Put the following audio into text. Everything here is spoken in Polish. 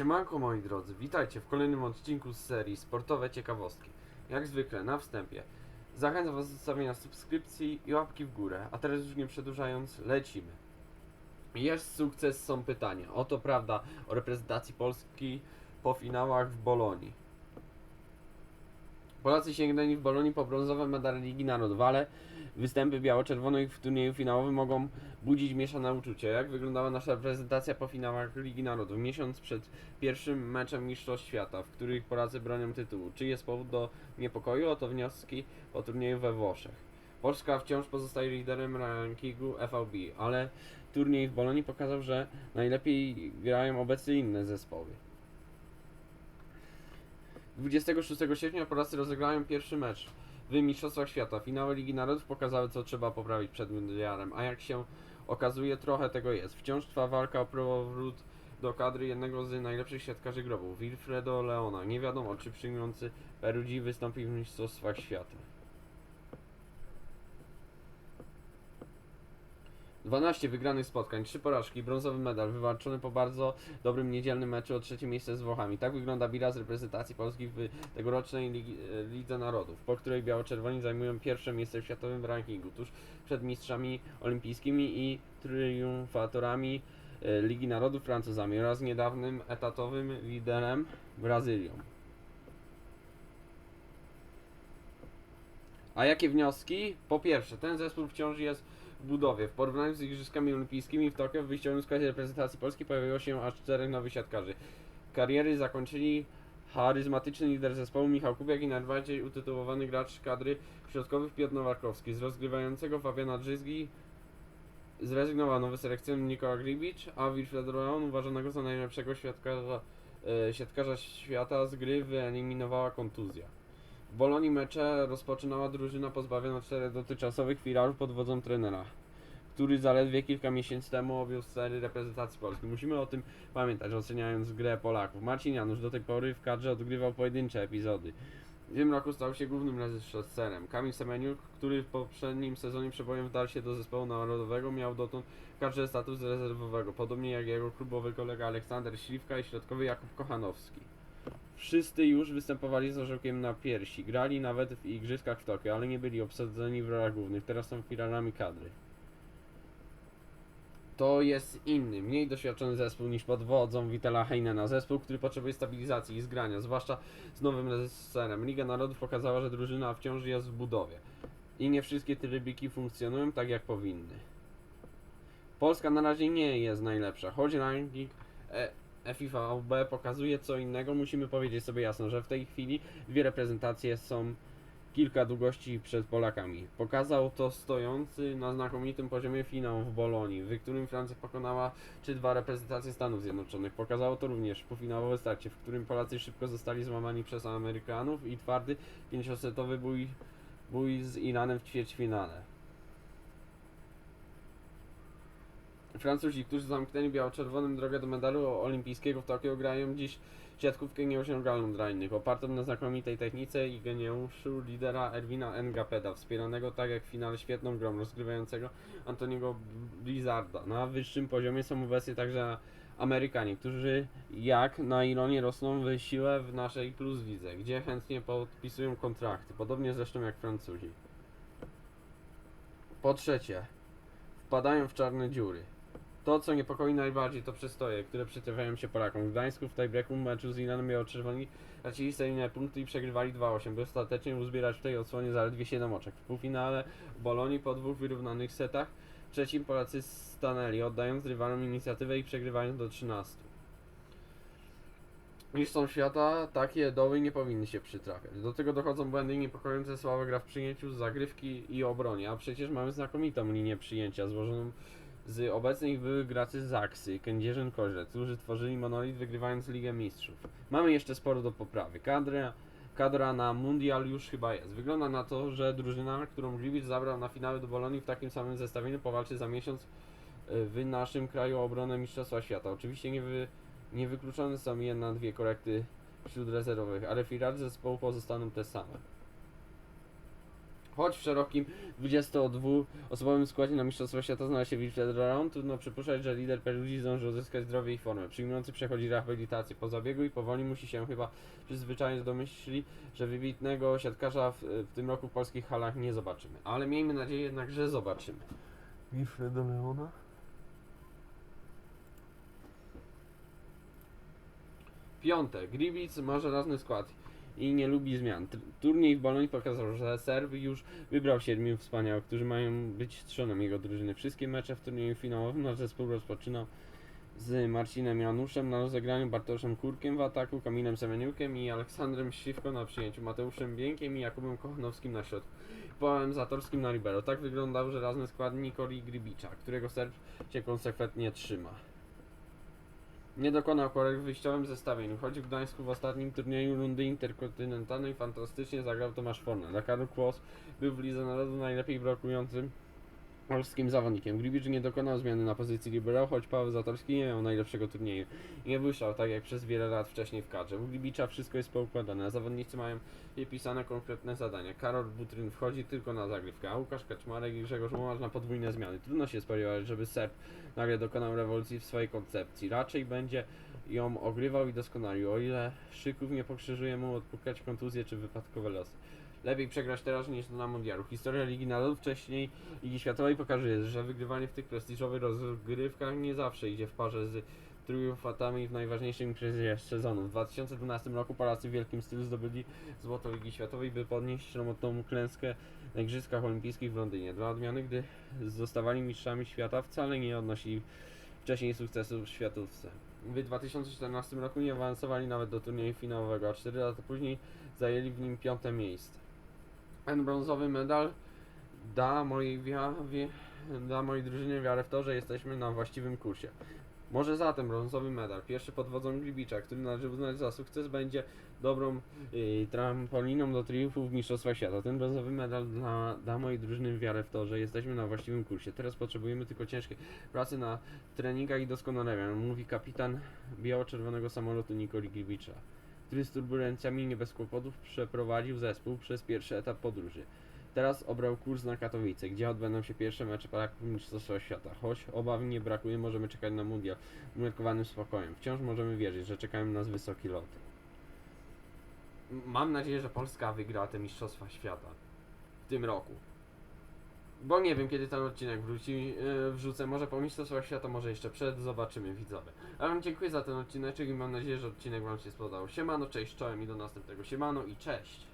Siemanko moi drodzy, witajcie w kolejnym odcinku z serii Sportowe Ciekawostki. Jak zwykle na wstępie zachęcam was do zostawienia subskrypcji i łapki w górę, a teraz już nie przedłużając, lecimy. Jest sukces, są pytania. Oto prawda o reprezentacji Polski po finałach w Bolonii. Polacy sięgnęli w Bolonii po brązowe medale Ligi Narodów, ale występy biało-czerwonych w turnieju finałowym mogą budzić mieszane uczucia. Jak wyglądała nasza reprezentacja po finałach Ligi Narodów? Miesiąc przed pierwszym meczem Mistrzostw Świata, w których Polacy bronią tytułu. Czy jest powód do niepokoju? Oto wnioski po turnieju we Włoszech. Polska wciąż pozostaje liderem rankingu FVB, ale turniej w Bolonii pokazał, że najlepiej grają obecnie inne zespoły. 26 sierpnia Polacy rozegrają pierwszy mecz w Mistrzostwach Świata. Finały Ligi Narodów pokazały, co trzeba poprawić przed mundialem, a jak się okazuje, trochę tego jest. Wciąż trwa walka o powrót do kadry jednego z najlepszych siatkarzy grobów, Wilfredo Leona. Nie wiadomo, czy przyjmujący Perugii wystąpi w Mistrzostwach Świata. 12 wygranych spotkań, 3 porażki, brązowy medal wywalczony po bardzo dobrym niedzielnym meczu o trzecie miejsce z Włochami. Tak wygląda bilans reprezentacji Polski w tegorocznej Ligi, e, Lidze Narodów, po której biało-czerwoni zajmują pierwsze miejsce w światowym rankingu, tuż przed mistrzami olimpijskimi i triumfatorami e, Ligi Narodów Francuzami oraz niedawnym etatowym liderem Brazylią. A jakie wnioski? Po pierwsze, ten zespół wciąż jest budowie. W porównaniu z Igrzyskami Olimpijskimi w Tokio w wyjściowym składzie reprezentacji Polski pojawiło się aż czterech nowych siatkarzy. Kariery zakończyli charyzmatyczny lider zespołu Michał Kubiak i najbardziej utytułowany gracz kadry środkowych Piotr Nowakowski. Z rozgrywającego Fabiana Drzyzgi zrezygnował nowy selekcjoner Nikola Gribicz, a Wilfred Leon uważanego za najlepszego siatkarza, e, siatkarza świata z gry wyeliminowała kontuzja. W Bolonii mecze rozpoczynała drużyna pozbawiona czterech dotychczasowych filarów pod wodzą trenera, który zaledwie kilka miesięcy temu objął stery reprezentacji Polski. Musimy o tym pamiętać, oceniając grę Polaków. Marcin Janusz do tej pory w kadrze odgrywał pojedyncze epizody. W tym roku stał się głównym reżyserem. Kamil Semeniuk, który w poprzednim sezonie przebojem wdarł się do zespołu narodowego, miał dotąd kadrze status rezerwowego, podobnie jak jego klubowy kolega Aleksander Śliwka i środkowy Jakub Kochanowski. Wszyscy już występowali z orzełkiem na piersi, grali nawet w igrzyskach w Tokio, ale nie byli obsadzeni w rolach głównych, teraz są filarami kadry. To jest inny, mniej doświadczony zespół niż pod wodzą Witela Heinena. Zespół, który potrzebuje stabilizacji i zgrania, zwłaszcza z nowym reżyserem. Liga Narodów pokazała, że drużyna wciąż jest w budowie. I nie wszystkie trybiki funkcjonują tak jak powinny. Polska na razie nie jest najlepsza, choć ranking e, FIVB pokazuje co innego. Musimy powiedzieć sobie jasno, że w tej chwili dwie reprezentacje są kilka długości przed Polakami. Pokazał to stojący na znakomitym poziomie finał w Bolonii, w którym Francja pokonała czy dwa reprezentacje Stanów Zjednoczonych. Pokazało to również półfinałowe starcie, w którym Polacy szybko zostali złamani przez Amerykanów i twardy pięciosetowy bój, bój z Iranem w ćwierćfinale. Francuzi, którzy zamknęli biało-czerwonym drogę do medalu olimpijskiego w Tokio, grają dziś siatkówkę nieosiągalną dla innych, opartą na znakomitej technice i geniuszu lidera Erwina Ngapeda, wspieranego tak jak w finale świetną grą rozgrywającego Antoniego Blizzarda. Na wyższym poziomie są obecnie także Amerykanie, którzy jak na ironię rosną w siłę w naszej plus lidze, gdzie chętnie podpisują kontrakty, podobnie zresztą jak Francuzi. Po trzecie, wpadają w czarne dziury. To, co niepokoi najbardziej, to przestoje, które przytrafiają się Polakom. W Gdańsku w tiebreaku meczu z Iranem biało-czerwoni tracili seryjne punkty i przegrywali 2-8, by ostatecznie uzbierać w tej odsłonie zaledwie 7 oczek. W półfinale Bolonii po dwóch wyrównanych setach trzecim Polacy stanęli, oddając rywalom inicjatywę i przegrywając do 13. Mistrzom świata takie doły nie powinny się przytrafiać. Do tego dochodzą błędy niepokojące słabe gra w przyjęciu, zagrywki i obronie, a przecież mamy znakomitą linię przyjęcia złożoną z obecnych byłych graczy Zaksy, Kędzierzyn Koźle, którzy tworzyli monolit wygrywając Ligę Mistrzów. Mamy jeszcze sporo do poprawy. Kadra, kadra na mundial już chyba jest. Wygląda na to, że drużyna, którą Gliwic zabrał na finały do Bolonii w takim samym zestawieniu powalczy za miesiąc y, w naszym kraju o obronę Mistrzostwa Świata. Oczywiście nie, wy, nie wykluczone są jedna, dwie korekty wśród rezerwowych, ale filar zespołu pozostaną te same. Choć w szerokim 22-osobowym składzie na Mistrzostwa Świata znalazł się Wilfred Round, trudno przypuszczać, że lider Peruzji zdąży uzyskać zdrowie i formę. Przyjmujący przechodzi rehabilitację po zabiegu i powoli musi się chyba przyzwyczaić do myśli, że wybitnego siatkarza w, w tym roku w polskich halach nie zobaczymy. Ale miejmy nadzieję jednak, że zobaczymy. Wilfredo Leona? Piąte. Gliwic ma żelazny skład i nie lubi zmian. Turniej w Bolonii pokazał, że Serb już wybrał siedmiu wspaniałych, którzy mają być trzonem jego drużyny. Wszystkie mecze w turnieju finałowym nasz zespół rozpoczynał z Marcinem Januszem na rozegraniu, Bartoszem Kurkiem w ataku, Kamilem Semeniukiem i Aleksandrem Śliwko na przyjęciu, Mateuszem Biękiem i Jakubem Kochanowskim na środku. Połem Zatorskim na libero. Tak wyglądał żelazny skład Nikoli Gribicza, którego Serb się konsekwentnie trzyma. Nie dokonał korekt w wyjściowym zestawieniu, choć w Gdańsku w ostatnim turnieju rundy interkontynentalnej fantastycznie zagrał Tomasz Fornal. Dla Karol Kłos był w Lidze Narodu najlepiej blokującym polskim zawodnikiem. Gribicz nie dokonał zmiany na pozycji libero, choć Paweł Zatorski nie miał najlepszego turnieju. Nie błyszczał tak jak przez wiele lat wcześniej w kadrze. U Gribicza wszystko jest poukładane, zawodnicy mają wypisane konkretne zadania. Karol Butryn wchodzi tylko na zagrywkę, a Łukasz Kaczmarek i Grzegorz Mułarz na podwójne zmiany. Trudno się spodziewać, żeby Serb nagle dokonał rewolucji w swojej koncepcji. Raczej będzie ją ogrywał i doskonalił, o ile szyków nie pokrzyżuje mu odpukać kontuzje czy wypadkowe losy. Lepiej przegrać teraz niż na mundialu. Historia Ligi Narodów wcześniej Ligi Światowej pokazuje, że wygrywanie w tych prestiżowych rozgrywkach nie zawsze idzie w parze z triumfatami w najważniejszym imprezie sezonu. W 2012 roku Polacy w wielkim stylu zdobyli złoto Ligi Światowej, by podnieść szromotną klęskę na Igrzyskach Olimpijskich w Londynie. Dla odmiany, gdy zostawali mistrzami świata, wcale nie odnosili wcześniej sukcesów w światówce. W 2014 roku nie awansowali nawet do turnieju finałowego, a 4 lata później zajęli w nim piąte miejsce. Ten brązowy medal da mojej, wia- wie- da mojej drużynie wiarę w to, że jesteśmy na właściwym kursie. Może zatem brązowy medal, pierwszy pod wodzą Gribicza, który należy uznać za sukces, będzie dobrą y, trampoliną do triumfu w Mistrzostwach Świata. Ten brązowy medal dla, da mojej drużyny wiarę w to, że jesteśmy na właściwym kursie. Teraz potrzebujemy tylko ciężkiej pracy na treningach i doskonalenia, mówi kapitan biało-czerwonego samolotu Nikoli Gribicza który z turbulencjami nie bez kłopotów przeprowadził zespół przez pierwszy etap podróży. Teraz obrał kurs na Katowice, gdzie odbędą się pierwsze mecze Mistrzostwa Świata. Choć obaw nie brakuje, możemy czekać na mundial umiarkowanym spokojem. Wciąż możemy wierzyć, że czekają nas wysokie loty. Mam nadzieję, że Polska wygra te Mistrzostwa Świata w tym roku. Bo nie wiem kiedy ten odcinek wróci, yy, wrzucę, może po Mistrzostwach Świata, może jeszcze przed, zobaczymy widzowie. A wam dziękuję za ten odcineczek i mam nadzieję, że odcinek wam się spodobał. Siemano, cześć, czołem i do następnego. Siemano i cześć!